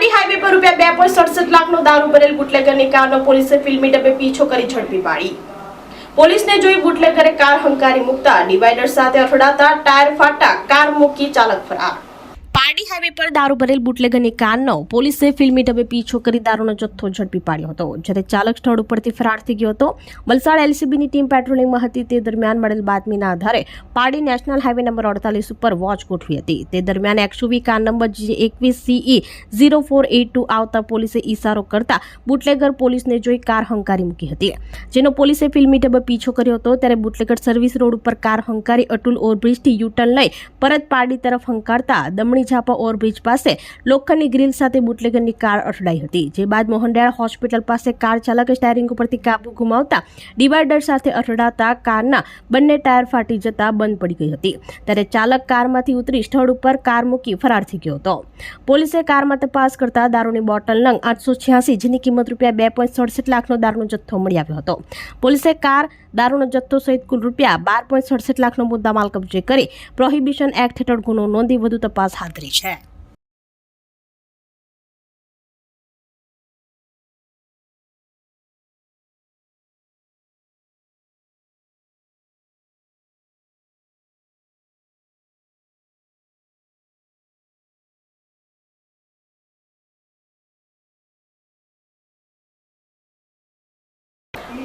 Pardi highway પર રૂપિયા બે પોઈન્ટ સડસઠ લાખનો દારૂ ભરેલ બુટલેગરની કારનો પોલીસે ફિલ્મી ડબ્બે પીછો કરી ઝડપી પાડી. પોલીસને જોઈ બુટલેગરે કાર હંકારી મૂકતા ડિવાઈડર સાથે અથડાતા ટાયર ફાટા કાર મૂકી ચાલક ફરાર. હાઈવે પર દારૂ ભરેલ બુટલેગરની કારનો પોલીસે ફિલ્મી ઢબે પીછો કરી દારૂનો જથ્થો ઝડપી પાડ્યો હતો, જ્યારે ચાલક સ્થળ ઉપરથી ફરાર થઈ ગયો હતો. વલસાડ એલસીબીની ટીમ પેટ્રોલિંગમાં હતી, તે દરમિયાન મળેલ બાતમીના આધારે પાડી નેશનલ હાઈવે નંબર અડતાલીસ ઉપર વોચ ગોઠવી હતી. તે દરમિયાન એક્સયુવી કાર નંબર જે એકવીસ CE zero four eight two આવતા પોલીસે ઈશારો કરતા બુટલેગર પોલીસને જોઈ કાર હંકારી મૂકી હતી. જેનો પોલીસે ફિલ્મી ઢબે પીછો કર્યો હતો, ત્યારે બુટલેગર સર્વિસ રોડ ઉપર કાર હંકારી અતુલ ઓવરબ્રિજથી યુટર્ન લઈ પરત પારડી તરફ હંકારતા દમણી ઝાપા ઓવરબ્રિજ પાસે લોખંડની ગ્રીલ સાથે બુટલેગરની કાર અથડાઈ હતી, જે બાદ મોહનડાળ હોસ્પિટલ પાસે કાર ચાલકે સ્ટેરિંગ ઉપરથી કાબુ ગુમાવતા ડિવાઈડર સાથે અથડાતા કારના બંને ટાયર ફાટી જતા બંધ પડી ગઈ હતી. ત્યારે ચાલક કારમાંથી ઉતરી સ્થળ ઉપર કાર મૂકી ફરાર થઈ ગયો હતો. પોલીસે કારમાં તપાસ કરતા દારૂની બોટલ નંગ આઠસો છ્યાસી, જેની કિંમત રૂપિયા બે પોઈન્ટ સડસઠ લાખનો દારૂનો જથ્થો મળી આવ્યો હતો. પોલીસે કાર દારૂનો જથ્થો સહિત કુલ રૂપિયા બાર પોઈન્ટ સડસઠ લાખનો મુદ્દામાલ કબજે કરી પ્રોહિબિશન એક્ટ હેઠળ ગુનો નોંધી વધુ તપાસ હાથ ધરી છે.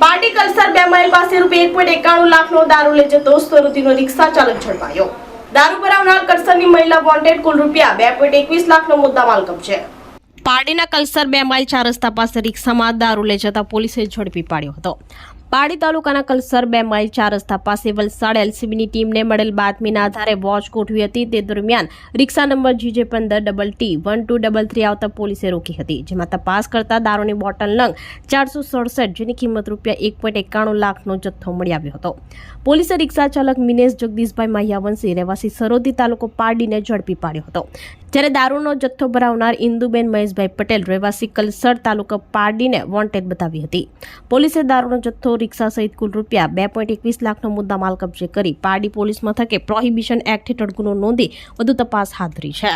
પાર્ટી કલ્સર બે માઇલ પાસે રૂપિયા એક પોઈન્ટ એકાણું લાખનો દારૂ લઈ જતો સ્વરૂતિનો રિક્ષા ચાલક ઝડપાયો. દારૂ ભરાવનાર કલ્સરની મહિલા વોન્ટેડ કુલ રૂપિયા બે પોઈન્ટ એકવીસ લાખનો મુદ્દામાલ કબજે પાર્ટીના કલ્સર બે માઇલ ચાર રસ્તા પાસે રિક્ષામાં દારૂ લઈ જતા પોલીસે ઝડપી પાડ્યો હતો. પારડી તાલુકાના કલ્સર બે માઇલ ચાર રસ્તા પાસે વલસાડ એલસીબીની ટીમને મળેલ બાતમીના આધારે વોચ ગોઠવી હતી. તે દરમિયાન રિક્ષા નંબર જીજે પંદર double T one two double three આવતા પોલીસે રોકી હતી, જેમાં તપાસ કરતા દારૂની બોટલ નંગ ચારસો સડસઠ જેની કિંમત રૂપિયા એક પોઈન્ટ એકાણું લાખનો જથ્થો મળી આવ્યો હતો. પોલીસે રિક્ષા ચાલક મિનેશ જગદીશભાઈ માહ્યાવંશી, રહેવાસી સરોદી તાલુકો પારડીને ઝડપી પાડ્યો હતો. જ્યારે દારૂનો જથ્થો ભરાવનાર ઇન્દુબેન મહેશભાઈ પટેલ રહેવાસી કલસર તાલુકા પારડીને વોન્ટેડ બતાવી હતી. પોલીસે દારૂનો જથ્થો રિક્ષા સહિત કુલ રૂપિયા બે પોઈન્ટ એકવીસ લાખનો મુદ્દા માલ કબજે કરી પારડી પોલીસ મથકે પ્રોહિબિશન એક્ટ હેઠળ ગુનો નોંધી વધુ તપાસ હાથ ધરી છે.